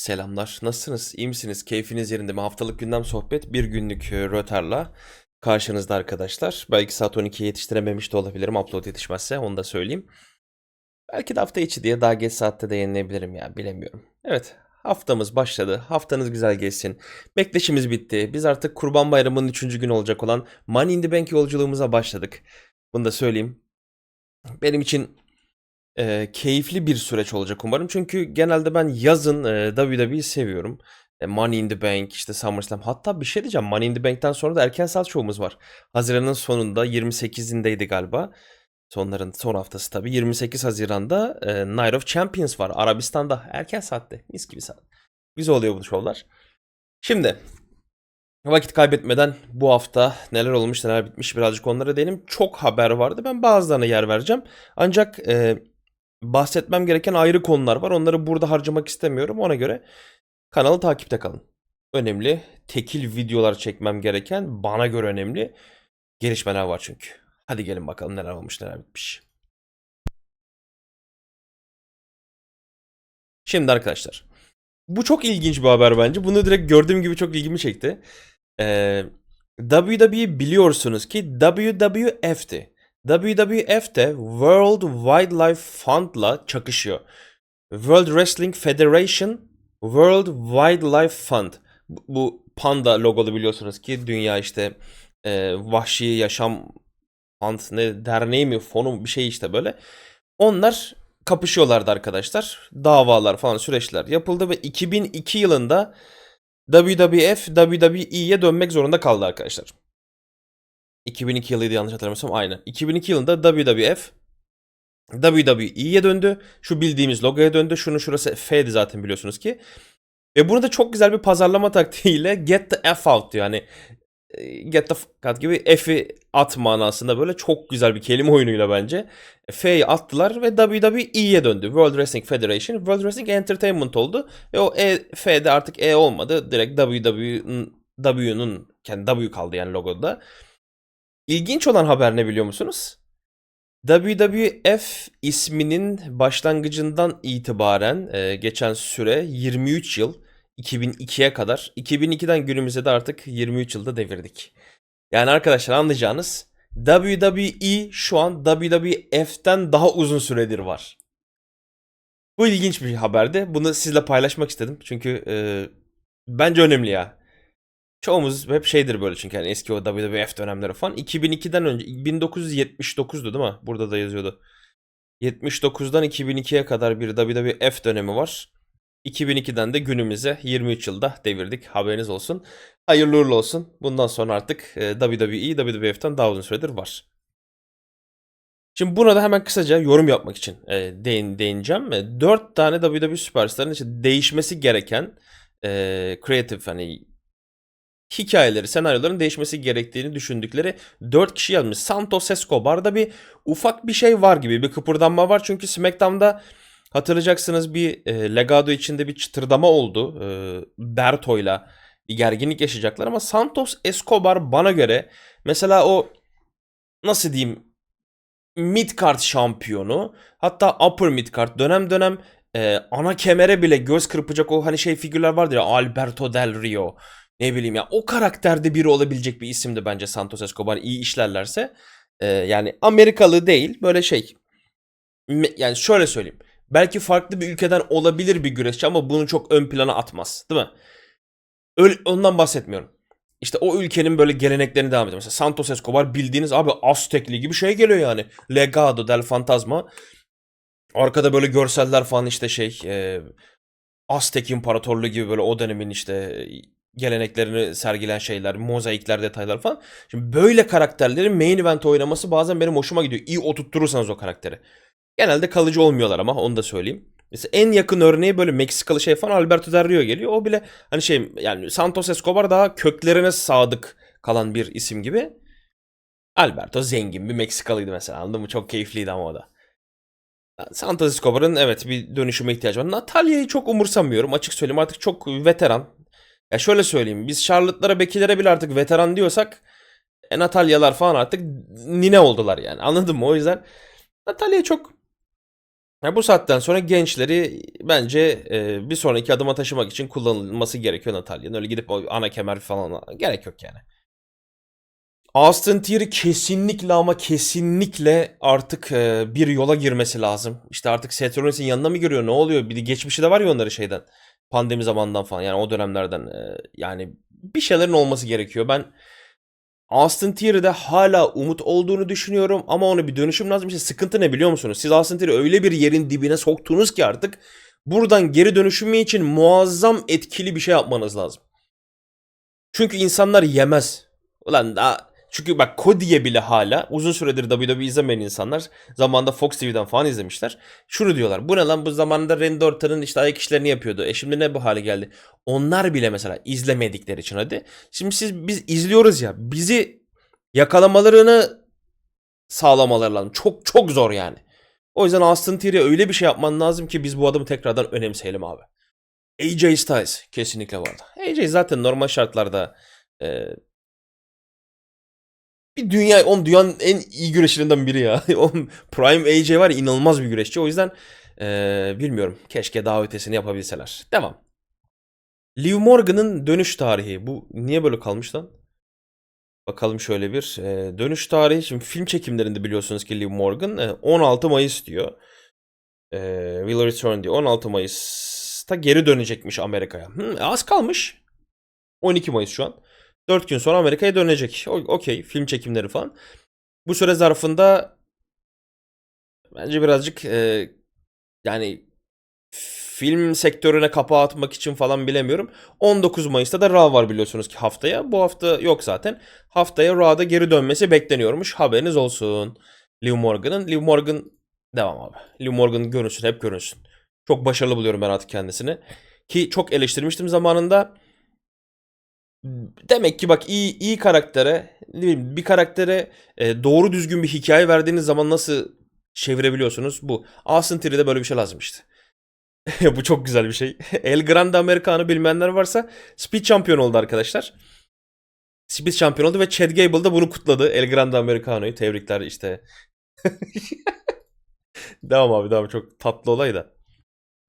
Selamlar. Nasılsınız? İyi misiniz? Keyfiniz yerinde mi? Haftalık gündem sohbet bir günlük e, rötarla karşınızda arkadaşlar. Belki saat 12'ye yetiştirememiş de olabilirim upload yetişmezse onu da söyleyeyim. Belki de hafta içi diye daha geç saatte de yayınlayabilirim ya bilemiyorum. Evet haftamız başladı. Haftanız güzel geçsin. Bekleşimiz bitti. Biz artık Kurban Bayramı'nın 3. günü olacak olan Money in the Bank yolculuğumuza başladık. Bunu da söyleyeyim. Benim için e, keyifli bir süreç olacak umarım. Çünkü genelde ben yazın e, WWE'yi seviyorum. E, Money in the Bank, işte SummerSlam. Hatta bir şey diyeceğim. Money in the Bank'ten sonra da erken saat şovumuz var. Haziran'ın sonunda 28'indeydi galiba. Sonların son haftası tabii. 28 Haziran'da e, Night of Champions var. Arabistan'da. Erken saatte. Mis gibi saat. Güzel oluyor bu şovlar. Şimdi Vakit kaybetmeden bu hafta neler olmuş neler bitmiş birazcık onlara değinelim. Çok haber vardı. Ben bazılarına yer vereceğim. Ancak e, bahsetmem gereken ayrı konular var. Onları burada harcamak istemiyorum. Ona göre kanalı takipte kalın. Önemli tekil videolar çekmem gereken bana göre önemli gelişmeler var çünkü. Hadi gelin bakalım neler olmuş neler bitmiş. Şimdi arkadaşlar. Bu çok ilginç bir haber bence. Bunu direkt gördüğüm gibi çok ilgimi çekti. Ee, WWE biliyorsunuz ki WWF'ti. WWF de World Wildlife Fund'la çakışıyor. World Wrestling Federation World Wildlife Fund. Bu, panda logolu biliyorsunuz ki dünya işte e, vahşi yaşam fund ne derneği mi fonu bir şey işte böyle. Onlar kapışıyorlardı arkadaşlar. Davalar falan süreçler yapıldı ve 2002 yılında WWF WWE'ye dönmek zorunda kaldı arkadaşlar. 2002 yılıydı yanlış hatırlamıyorsam aynı. 2002 yılında WWF WWE'ye döndü. Şu bildiğimiz logoya döndü. Şunu şurası F'di zaten biliyorsunuz ki. Ve bunu da çok güzel bir pazarlama taktiğiyle get the F out diyor. Yani e, get the fuck out gibi F'i at manasında böyle çok güzel bir kelime oyunuyla bence. F'yi attılar ve WWE'ye döndü. World Wrestling Federation. World Wrestling Entertainment oldu. Ve o E, F'de artık E olmadı. Direkt WWE'nin W'nun kendi W kaldı yani logoda. İlginç olan haber ne biliyor musunuz? WWF isminin başlangıcından itibaren e, geçen süre 23 yıl 2002'ye kadar 2002'den günümüze de artık 23 yılda devirdik. Yani arkadaşlar anlayacağınız WWE şu an WWF'ten daha uzun süredir var. Bu ilginç bir haberdi. Bunu sizle paylaşmak istedim. Çünkü e, bence önemli ya. Çoğumuz hep şeydir böyle çünkü yani eski o WWF dönemleri falan. 2002'den önce 1979'du değil mi? Burada da yazıyordu. 79'dan 2002'ye kadar bir WWF dönemi var. 2002'den de günümüze 23 yılda devirdik. Haberiniz olsun. Hayırlı uğurlu olsun. Bundan sonra artık e, WWE WWF'ten daha uzun süredir var. Şimdi buna da hemen kısaca yorum yapmak için e, değin, değineceğim. E, 4 tane WWE süperstarın işte değişmesi gereken e, creative hani hikayeleri, senaryoların değişmesi gerektiğini düşündükleri 4 kişi yazmış. Santos Escobar'da bir ufak bir şey var gibi bir kıpırdanma var. Çünkü SmackDown'da hatırlayacaksınız bir e, Legado içinde bir çıtırdama oldu. E, Berto'yla bir gerginlik yaşayacaklar ama Santos Escobar bana göre mesela o nasıl diyeyim mid card şampiyonu hatta upper mid card dönem dönem e, ana kemere bile göz kırpacak o hani şey figürler vardır ya Alberto Del Rio ne bileyim ya o karakterde biri olabilecek bir isimdi bence Santos Escobar iyi işlerlerse. E, yani Amerikalı değil böyle şey yani şöyle söyleyeyim belki farklı bir ülkeden olabilir bir güreşçi ama bunu çok ön plana atmaz değil mi? Öyle, ondan bahsetmiyorum. İşte o ülkenin böyle geleneklerini devam ediyor. Mesela Santos Escobar bildiğiniz abi Aztekli gibi şey geliyor yani. Legado del Fantasma. Arkada böyle görseller falan işte şey e, Aztek İmparatorluğu gibi böyle o dönemin işte geleneklerini sergilen şeyler, mozaikler, detaylar falan. Şimdi böyle karakterlerin main event oynaması bazen benim hoşuma gidiyor. İyi oturtturursanız o karakteri. Genelde kalıcı olmuyorlar ama onu da söyleyeyim. Mesela en yakın örneği böyle Meksikalı şey falan Alberto Del Rio geliyor. O bile hani şey yani Santos Escobar daha köklerine sadık kalan bir isim gibi. Alberto zengin bir Meksikalıydı mesela anladın mı? Çok keyifliydi ama o da. Santos Escobar'ın evet bir dönüşüme ihtiyacı var. Natalya'yı çok umursamıyorum. Açık söyleyeyim artık çok veteran. Ya şöyle söyleyeyim. Biz Charlotte'lara, Becky'lere bile artık veteran diyorsak e, Natalyalar falan artık nine oldular yani. Anladın mı? O yüzden Natalya'yı çok Ya bu saatten sonra gençleri bence e, bir sonraki adıma taşımak için kullanılması gerekiyor Natalya'nın. Öyle gidip ana kemer falan gerek yok yani. Austin Theory kesinlikle ama kesinlikle artık e, bir yola girmesi lazım. İşte artık Seth Rollins'in yanına mı giriyor ne oluyor? Bir de geçmişi de var ya onları şeyden. Pandemi zamandan falan yani o dönemlerden. e, yani bir şeylerin olması gerekiyor. Ben Austin Theory'de hala umut olduğunu düşünüyorum ama ona bir dönüşüm lazım. İşte sıkıntı ne biliyor musunuz? Siz Austin Theory öyle bir yerin dibine soktunuz ki artık buradan geri dönüşümü için muazzam etkili bir şey yapmanız lazım. Çünkü insanlar yemez. Ulan daha çünkü bak Cody'ye bile hala uzun süredir WWE izlemeyen insanlar zamanında Fox TV'den falan izlemişler. Şunu diyorlar. Bu ne lan bu zamanında Randy Orton'un işte ayak işlerini yapıyordu. E şimdi ne bu hale geldi? Onlar bile mesela izlemedikleri için hadi. Şimdi siz biz izliyoruz ya. Bizi yakalamalarını sağlamaları lazım. Çok çok zor yani. O yüzden Austin Theory'e öyle bir şey yapman lazım ki biz bu adamı tekrardan önemseyelim abi. AJ Styles kesinlikle arada. AJ zaten normal şartlarda e, bir dünya, on dünyanın en iyi güreşlerinden biri ya. O Prime AJ var ya inanılmaz bir güreşçi. O yüzden e, bilmiyorum. Keşke daha ötesini yapabilseler. Devam. Liv Morgan'ın dönüş tarihi. Bu niye böyle kalmış lan? Bakalım şöyle bir. e, dönüş tarihi. Şimdi film çekimlerinde biliyorsunuz ki Liv Morgan e, 16 Mayıs diyor. E, will return diyor. 16 Mayıs'ta geri dönecekmiş Amerika'ya. Hı, az kalmış. 12 Mayıs şu an. 4 gün sonra Amerika'ya dönecek. Okey. Film çekimleri falan. Bu süre zarfında bence birazcık e, yani film sektörüne kapağı atmak için falan bilemiyorum. 19 Mayıs'ta da Raw var biliyorsunuz ki haftaya. Bu hafta yok zaten. Haftaya Raw'da geri dönmesi bekleniyormuş. Haberiniz olsun. Liv Morgan'ın. Liv Morgan devam abi. Liv Morgan görünsün hep görünsün. Çok başarılı buluyorum ben artık kendisini. Ki çok eleştirmiştim zamanında. Demek ki bak iyi iyi karaktere bir karaktere e, doğru düzgün bir hikaye verdiğiniz zaman nasıl çevirebiliyorsunuz bu. Austin Theory'de böyle bir şey lazım işte. Bu çok güzel bir şey. El Grande Americano bilmeyenler varsa Speed şampiyon oldu arkadaşlar. Speed şampiyon oldu ve Chad Gable da bunu kutladı. El Grande Americano'yu. Tebrikler işte. devam abi devam. Çok tatlı olay da.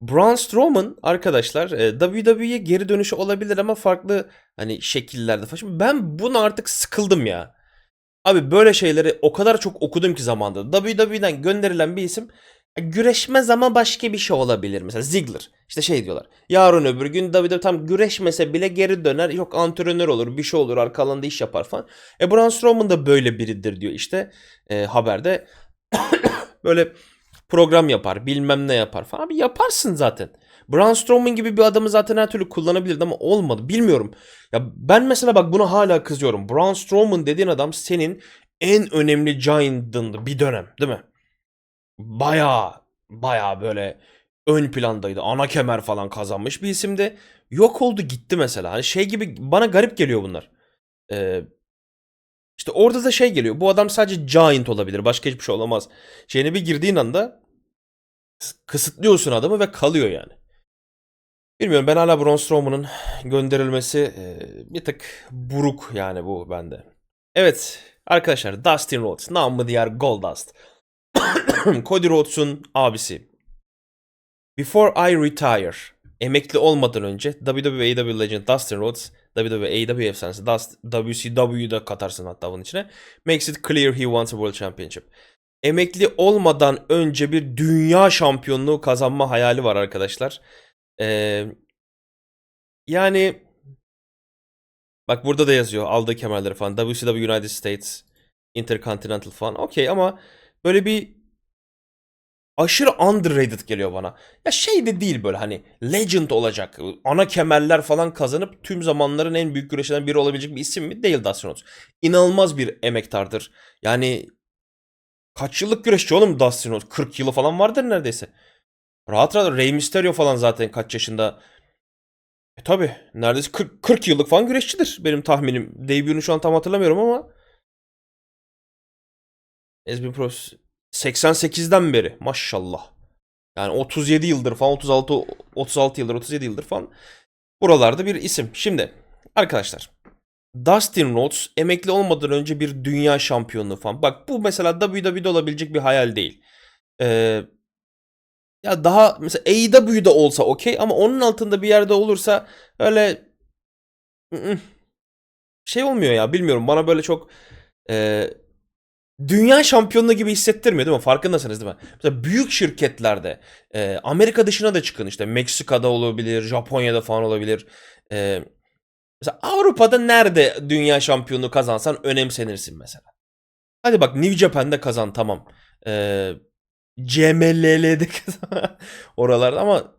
Braun Strowman arkadaşlar e, WWE'ye geri dönüşü olabilir ama farklı hani şekillerde falan. Şimdi ben bunu artık sıkıldım ya. Abi böyle şeyleri o kadar çok okudum ki zamanda. WWE'den gönderilen bir isim e, güreşmez ama başka bir şey olabilir. Mesela Ziggler. İşte şey diyorlar. Yarın öbür gün WWE tam güreşmese bile geri döner. Yok antrenör olur bir şey olur arka alanda iş yapar falan. E Braun Strowman da böyle biridir diyor işte e, haberde. böyle program yapar bilmem ne yapar falan. Abi yaparsın zaten. Braun Strowman gibi bir adamı zaten her türlü kullanabilirdi ama olmadı. Bilmiyorum. Ya ben mesela bak buna hala kızıyorum. Braun Strowman dediğin adam senin en önemli giant'ındı bir dönem değil mi? Baya baya böyle ön plandaydı. Ana kemer falan kazanmış bir isimdi. Yok oldu gitti mesela. Hani şey gibi bana garip geliyor bunlar. Ee, işte orada da şey geliyor. Bu adam sadece giant olabilir. Başka hiçbir şey olamaz. Şeyine bir girdiğin anda kısıtlıyorsun adamı ve kalıyor yani. Bilmiyorum ben hala Braun Strowman'ın gönderilmesi e, bir tık buruk yani bu bende. Evet arkadaşlar Dustin Rhodes namı diğer Goldust. Cody Rhodes'un abisi. Before I retire emekli olmadan önce WWE AEW Legend Dustin Rhodes WWE AEW efsanesi Dust, WCW'yu da katarsın hatta bunun içine. Makes it clear he wants a world championship. Emekli olmadan önce bir dünya şampiyonluğu kazanma hayali var arkadaşlar. Ee, yani bak burada da yazıyor aldığı kemerleri falan. WCW United States Intercontinental falan. Okey ama böyle bir aşırı underrated geliyor bana. Ya şey de değil böyle hani legend olacak. Ana kemerler falan kazanıp tüm zamanların en büyük güreşlerinden biri olabilecek bir isim mi? Değil Dustin Rhodes. İnanılmaz bir emektardır. Yani kaç yıllık güreşçi oğlum Dustin Rhodes? 40 yılı falan vardır neredeyse. Rahat rahat Rey Mysterio falan zaten kaç yaşında. E tabi neredeyse 40, 40 yıllık falan güreşçidir benim tahminim. Debut'unu şu an tam hatırlamıyorum ama. Ezbin Pros 88'den beri maşallah. Yani 37 yıldır falan 36 36 yıldır 37 yıldır falan buralarda bir isim. Şimdi arkadaşlar Dustin Rhodes emekli olmadan önce bir dünya şampiyonluğu falan. Bak bu mesela WWE'de olabilecek bir hayal değil. Ee, ya daha mesela AEW'da olsa okey ama onun altında bir yerde olursa öyle ı-ı, şey olmuyor ya bilmiyorum bana böyle çok e, dünya şampiyonluğu gibi hissettirmiyor değil mi? Farkındasınız değil mi? Mesela büyük şirketlerde e, Amerika dışına da çıkın işte Meksika'da olabilir, Japonya'da falan olabilir. E, mesela Avrupa'da nerede dünya şampiyonluğu kazansan önemsenirsin mesela. Hadi bak New Japan'da kazan tamam. E, CMLL'de kazan oralarda ama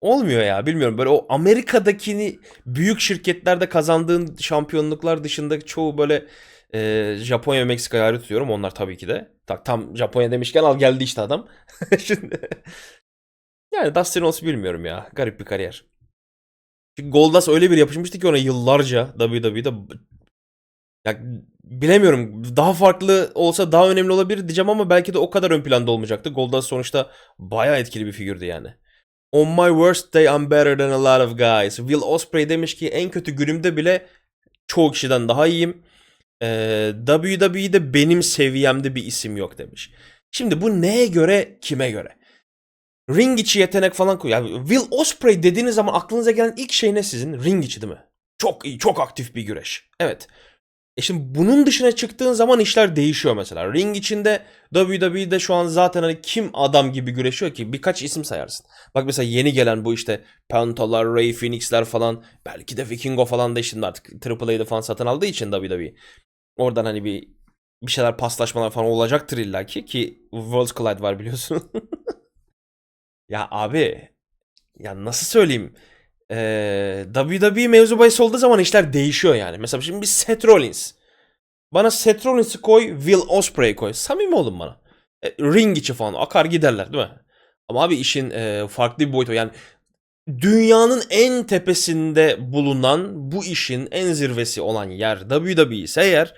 olmuyor ya bilmiyorum böyle o Amerika'dakini büyük şirketlerde kazandığın şampiyonluklar dışında çoğu böyle e, Japonya ve Meksika'yı ayrı tutuyorum. Onlar tabii ki de. Tak, tam Japonya demişken al geldi işte adam. Şimdi yani Dustin Rhodes bilmiyorum ya. Garip bir kariyer. Çünkü Goldust öyle bir yapışmıştı ki ona yıllarca WWE'de ya bilemiyorum. Daha farklı olsa daha önemli olabilir diyeceğim ama belki de o kadar ön planda olmayacaktı. Goldust sonuçta bayağı etkili bir figürdü yani. On my worst day I'm better than a lot of guys. Will Ospreay demiş ki en kötü günümde bile çoğu kişiden daha iyiyim. Ee, WWE'de benim seviyemde bir isim yok demiş. Şimdi bu neye göre kime göre? Ring içi yetenek falan koy. Yani Will Ospreay dediğiniz zaman aklınıza gelen ilk şey ne sizin? Ring içi değil mi? Çok iyi, çok aktif bir güreş. Evet. E şimdi bunun dışına çıktığın zaman işler değişiyor mesela. Ring içinde WWE'de şu an zaten hani kim adam gibi güreşiyor ki birkaç isim sayarsın. Bak mesela yeni gelen bu işte Penta'lar, Ray Phoenix'ler falan belki de Vikingo falan da şimdi artık AAA'de falan satın aldığı için WWE. Oradan hani bir bir şeyler paslaşmalar falan olacaktır illaki ki Worlds Collide var biliyorsun. ya abi ya nasıl söyleyeyim? Ee, WWE mevzu bahis olduğu zaman işler değişiyor yani. Mesela şimdi bir Seth Rollins. Bana Seth Rollins'i koy, Will Ospreay koy. Samimi olun bana. E, ring içi falan akar giderler değil mi? Ama abi işin e, farklı bir boyutu. Yani dünyanın en tepesinde bulunan bu işin en zirvesi olan yer WWE ise eğer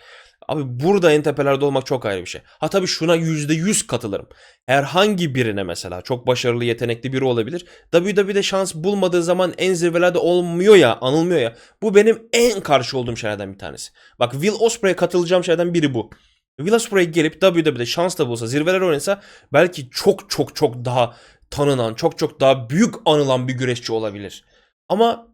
abi burada en tepelerde olmak çok ayrı bir şey. Ha tabii şuna %100 katılırım. Herhangi birine mesela çok başarılı yetenekli biri olabilir. WWE'de şans bulmadığı zaman en zirvelerde olmuyor ya anılmıyor ya. Bu benim en karşı olduğum şeylerden bir tanesi. Bak Will Ospreay'e katılacağım şeylerden biri bu. Will Ospreay gelip WWE'de şans da bulsa zirveler oynasa belki çok çok çok daha tanınan, çok çok daha büyük anılan bir güreşçi olabilir. Ama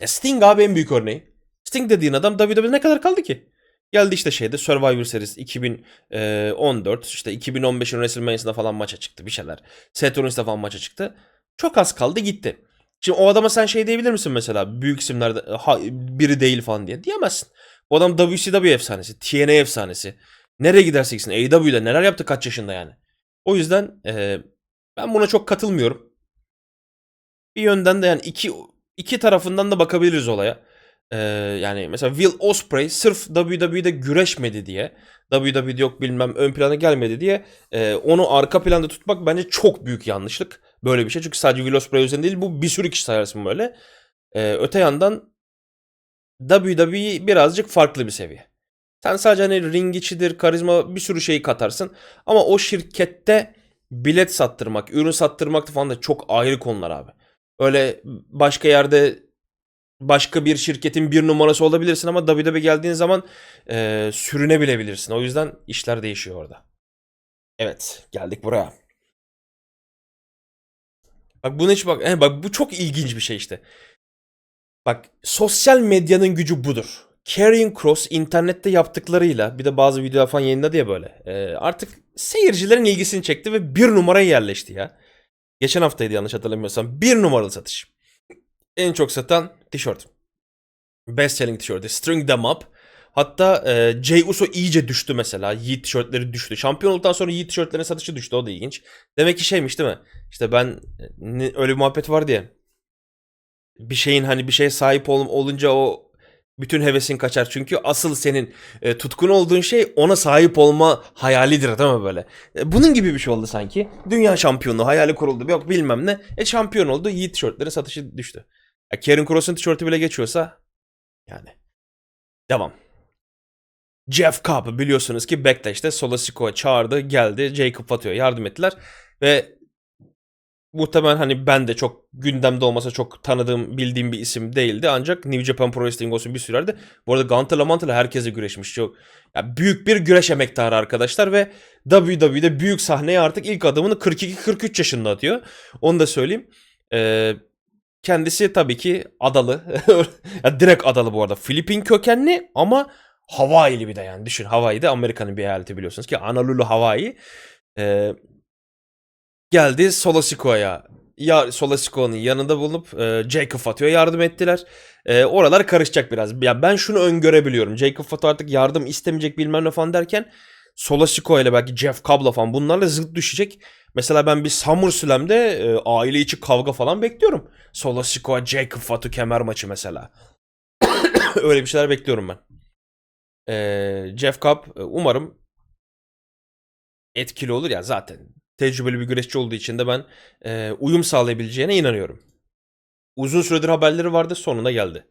e, Sting abi en büyük örneği. Sting dediğin adam WWE'de ne kadar kaldı ki? Geldi işte şeyde Survivor Series 2014 işte 2015'in WrestleMania'sında falan maça çıktı bir şeyler. Seth Rollins'te falan maça çıktı. Çok az kaldı gitti. Şimdi o adama sen şey diyebilir misin mesela büyük isimlerde ha, biri değil falan diye diyemezsin. Bu adam WCW efsanesi, TNA efsanesi. Nereye giderse gitsin AEW'de neler yaptı kaç yaşında yani. O yüzden e, ben buna çok katılmıyorum. Bir yönden de yani iki iki tarafından da bakabiliriz olaya. Ee, yani mesela Will Ospreay sırf WWE'de güreşmedi diye, WWE'de yok bilmem ön plana gelmedi diye e, onu arka planda tutmak bence çok büyük yanlışlık. Böyle bir şey. Çünkü sadece Will Ospreay üzerinde değil bu bir sürü kişi sayarsın böyle. Ee, öte yandan WWE birazcık farklı bir seviye. Sen sadece hani ring içidir, karizma bir sürü şeyi katarsın. Ama o şirkette bilet sattırmak, ürün sattırmak falan da çok ayrı konular abi. Öyle başka yerde başka bir şirketin bir numarası olabilirsin ama WWE geldiğin zaman e, sürünebilebilirsin. O yüzden işler değişiyor orada. Evet, geldik buraya. Bak bunu hiç bak, he, bak bu çok ilginç bir şey işte. Bak sosyal medyanın gücü budur. Karrion Cross internette yaptıklarıyla bir de bazı videolar falan yayınladı ya böyle. E, artık seyircilerin ilgisini çekti ve bir numaraya yerleşti ya. Geçen haftaydı yanlış hatırlamıyorsam. Bir numaralı satış. En çok satan tişört. Best selling tişörtü. String them up. Hatta e, Jey Uso iyice düştü mesela. Yiğit tişörtleri düştü. Şampiyon olduktan sonra Yiğit tişörtlerin satışı düştü. O da ilginç. Demek ki şeymiş değil mi? İşte ben ne, öyle bir muhabbet var diye. Bir şeyin hani bir şeye sahip ol, olunca o bütün hevesin kaçar. Çünkü asıl senin e, tutkun olduğun şey ona sahip olma hayalidir değil mi böyle? E, bunun gibi bir şey oldu sanki. Dünya şampiyonu hayali kuruldu. Yok bilmem ne. E şampiyon oldu. Yiğit tişörtlerin satışı düştü. Ya Karen Cross'un tişörtü bile geçiyorsa yani. Devam. Jeff Cobb biliyorsunuz ki Backlash'te Solo Sikoa çağırdı geldi. Jacob Fato'ya yardım ettiler. Ve muhtemelen hani ben de çok gündemde olmasa çok tanıdığım, bildiğim bir isim değildi. Ancak New Japan Pro Wrestling olsun bir sürerdi. Bu arada Gunter'la Manter'la herkese güreşmiş. Çok ya büyük bir güreş emektarı arkadaşlar ve WWE'de büyük sahneye artık ilk adımını 42-43 yaşında atıyor. Onu da söyleyeyim. Ee, kendisi tabii ki adalı. ya direkt adalı bu arada. Filipin kökenli ama Hawaii'li bir de yani. Düşün Hawaii'de Amerika'nın bir eyaleti biliyorsunuz ki Honolulu Hawaii. Ee, geldi Solasiko'ya. Ya Solasiko'nun yanında bulunup e, Jacob Fato'ya yardım ettiler. E, oralar karışacak biraz. Ya ben şunu öngörebiliyorum. Jacob Fato artık yardım istemeyecek bilmem ne falan derken Solasiko ile belki Jeff Cobb'la falan bunlarla zıt düşecek. Mesela ben bir SummerSlam'de e, aile içi kavga falan bekliyorum. Solasiko, Jacob Fatu kemer maçı mesela. Öyle bir şeyler bekliyorum ben. E, Jeff Cobb e, umarım etkili olur ya zaten. Tecrübeli bir güreşçi olduğu için de ben e, uyum sağlayabileceğine inanıyorum. Uzun süredir haberleri vardı sonunda geldi.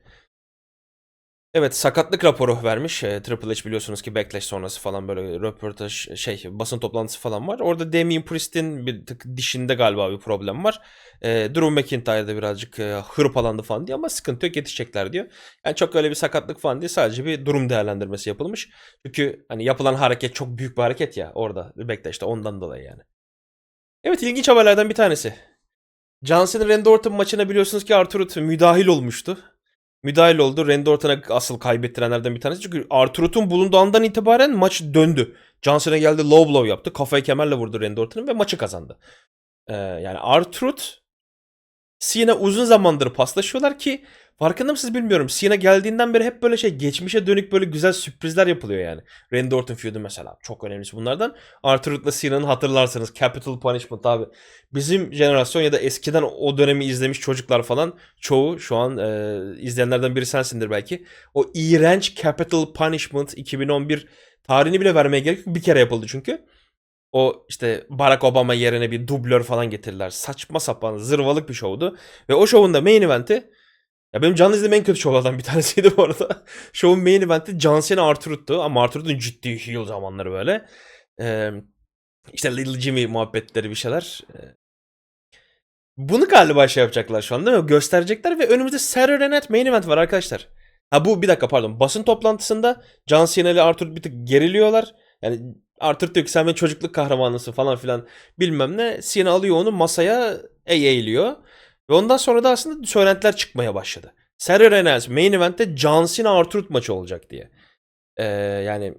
Evet sakatlık raporu vermiş. E, Triple H biliyorsunuz ki Backlash sonrası falan böyle röportaj şey basın toplantısı falan var. Orada Damien Priest'in bir tık dişinde galiba bir problem var. E, Drew McIntyre'da birazcık e, hırpalandı falan diye ama sıkıntı yok yetişecekler diyor. Yani çok öyle bir sakatlık falan değil sadece bir durum değerlendirmesi yapılmış. Çünkü hani yapılan hareket çok büyük bir hareket ya orada Backlash'ta ondan dolayı yani. Evet ilginç haberlerden bir tanesi. John Cena Randy Orton maçına biliyorsunuz ki Arthur müdahil olmuştu müdahil oldu. Randy Orton'a asıl kaybettirenlerden bir tanesi. Çünkü Arturut'un bulunduğu andan itibaren maç döndü. John Cena geldi low blow yaptı. Kafayı kemerle vurdu Randy Orton'un ve maçı kazandı. Ee, yani Arturut Cena uzun zamandır paslaşıyorlar ki farkında mısınız bilmiyorum. Cena geldiğinden beri hep böyle şey geçmişe dönük böyle güzel sürprizler yapılıyor yani. Randy Orton feud'u mesela çok önemlisi bunlardan. Arturut'la Cena'nın hatırlarsanız Capital Punishment abi. Bizim jenerasyon ya da eskiden o dönemi izlemiş çocuklar falan çoğu şu an e, izleyenlerden biri sensindir belki. O iğrenç Capital Punishment 2011 tarihini bile vermeye gerek yok. Bir kere yapıldı çünkü. O işte Barack Obama yerine bir dublör falan getirdiler. Saçma sapan zırvalık bir şovdu. Ve o şovun da main eventi ya benim canlı izlediğim en kötü şovlardan bir tanesiydi bu arada. Şovun main eventi John Cena Arturut'tu ama Arturut'un ciddi heel zamanları böyle. Ee, işte Little Jimmy muhabbetleri bir şeyler. Bunu galiba şey yapacaklar şu an değil mi? Gösterecekler ve önümüzde Saturday Night Main Event var arkadaşlar. Ha bu bir dakika pardon. Basın toplantısında John Cena ile Arthur bir tık geriliyorlar. Yani Arthur diyor ki sen benim çocukluk kahramanısın falan filan bilmem ne. Cena alıyor onu masaya eğiliyor. Ve ondan sonra da aslında söylentiler çıkmaya başladı. Saturday Night Main Event'te John Cena Arthur maçı olacak diye. Ee, yani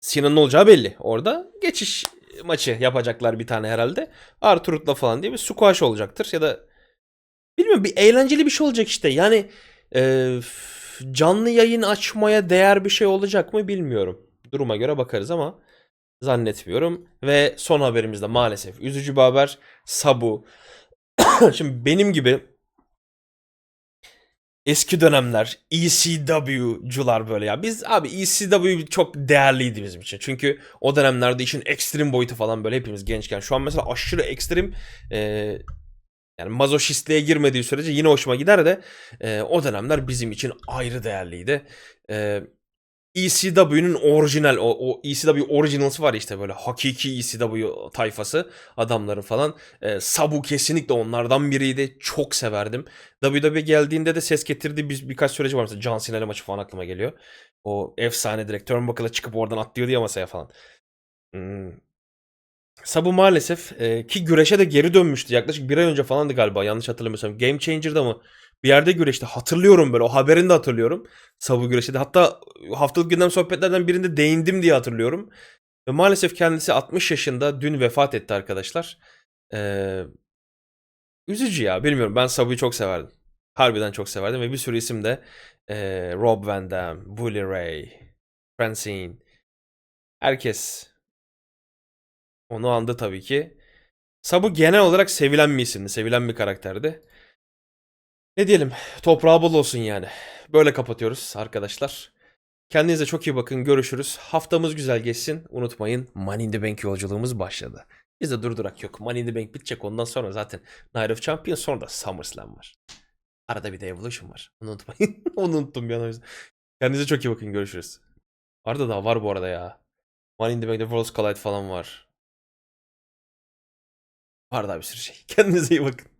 Cena'nın olacağı belli. Orada geçiş maçı yapacaklar bir tane herhalde. Arturut'la falan diye bir squash olacaktır. Ya da bilmiyorum bir eğlenceli bir şey olacak işte. Yani e, canlı yayın açmaya değer bir şey olacak mı bilmiyorum. Duruma göre bakarız ama zannetmiyorum. Ve son haberimizde maalesef üzücü bir haber. Sabu. Şimdi benim gibi eski dönemler ECW'cular böyle ya. Biz abi ECW çok değerliydi bizim için. Çünkü o dönemlerde işin ekstrem boyutu falan böyle hepimiz gençken. Şu an mesela aşırı ekstrem e, yani mazoşistliğe girmediği sürece yine hoşuma gider de e, o dönemler bizim için ayrı değerliydi. E, ECW'nun orijinal o, o ECW Originals var işte böyle hakiki ECW tayfası adamların falan. E, Sabu kesinlikle onlardan biriydi. Çok severdim. WWE geldiğinde de ses getirdiği bir, birkaç süreci var. Mesela John Cena maçı falan aklıma geliyor. O efsane direkt turnbuckle'a çıkıp oradan atlıyordu ya masaya falan. Hmm. Sabu maalesef e, ki güreşe de geri dönmüştü. Yaklaşık bir ay önce falandı galiba yanlış hatırlamıyorsam. Game Changer'da mı? Bir yerde güreşti. Hatırlıyorum böyle o haberini de hatırlıyorum. Sabu güreşti. Hatta haftalık gündem sohbetlerden birinde değindim diye hatırlıyorum. Ve maalesef kendisi 60 yaşında dün vefat etti arkadaşlar. Ee, üzücü ya bilmiyorum ben Sabu'yu çok severdim. Harbiden çok severdim ve bir sürü isim de e, Rob Van Dam, Bully Ray, Francine. Herkes onu andı tabii ki. Sabu genel olarak sevilen bir isimdi. Sevilen bir karakterdi. Ne diyelim? Toprağı bol olsun yani. Böyle kapatıyoruz arkadaşlar. Kendinize çok iyi bakın. Görüşürüz. Haftamız güzel geçsin. Unutmayın Money in the Bank yolculuğumuz başladı. Bizde durdurak yok. Money in the Bank bitecek. Ondan sonra zaten Night of Champions sonra da SummerSlam var. Arada bir de Evolution var. Onu unutmayın. Onu unuttum bir an o. Kendinize çok iyi bakın. Görüşürüz. Arada daha var bu arada ya. Money in the Bank'de Worlds Collide falan var. Var daha bir sürü şey. Kendinize iyi bakın.